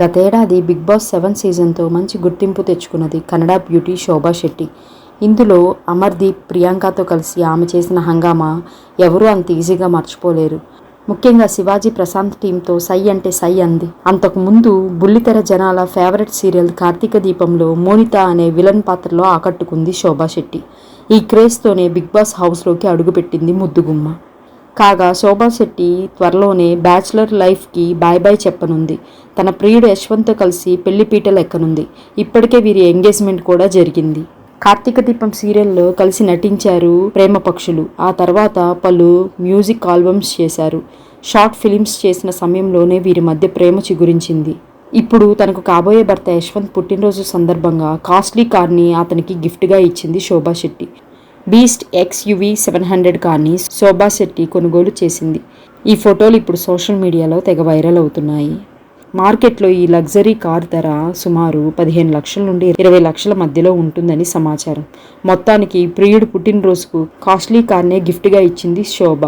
గతేడాది big boss seven సీజన్తో మంచి గుర్తింపు తెచ్చుకున్నది కన్నడ బ్యూటీ శోభా శెట్టి. ఇందులో అమర్దీప్ ప్రియాంకతో కలిసి ఆమె చేసిన హంగామా ఎవరూ అంత ఈజీగా మర్చిపోలేరు. ముఖ్యంగా శివాజీ ప్రశాంత్ టీంతో సై అంటే సై అంది. అంతకు ముందు బుల్లితెర జనాల ఫేవరెట్ సీరియల్ కార్తీక దీపంలో మోనిత అనే విలన్ పాత్రలో ఆకట్టుకుంది శోభా శెట్టి. ఈ క్రేజ్తోనే బిగ్ బాస్ హౌస్లోకి అడుగుపెట్టింది ముద్దుగుమ్మ. కాగా శోభా శెట్టి త్వరలోనే బ్యాచిలర్ లైఫ్కి బాయ్ బాయ్ చెప్పనుంది. తన ప్రియుడు యశ్వంత్తో కలిసి పెళ్ళిపీటలు ఎక్కనుంది. ఇప్పటికే వీరి ఎంగేజ్మెంట్ కూడా జరిగింది. కార్తీక దీపం సీరియల్లో కలిసి నటించారు ప్రేమ పక్షులు. ఆ తర్వాత పలు మ్యూజిక్ ఆల్బమ్స్ చేశారు. షార్ట్ ఫిలిమ్స్ చేసిన సమయంలోనే వీరి మధ్య ప్రేమ చిగురించింది. ఇప్పుడు తనకు కాబోయే భర్త యశ్వంత్ పుట్టినరోజు సందర్భంగా కాస్ట్లీ కార్ని అతనికి గిఫ్ట్గా ఇచ్చింది Shobha Shetty. Beast XUV seven hundred కార్ని శోభా శెట్టి కొనుగోలు చేసింది. ఈ ఫోటోలు ఇప్పుడు సోషల్ మీడియాలో తెగ వైరల్ అవుతున్నాయి. మార్కెట్లో ఈ లగ్జరీ కార్ ధర సుమారు పదిహేను లక్షల నుండి ఇరవై లక్షల మధ్యలో ఉంటుందని సమాచారం. మొత్తానికి ప్రియుడు పుట్టినరోజుకు కాస్ట్లీ కార్నే గిఫ్ట్గా ఇచ్చింది శోభ.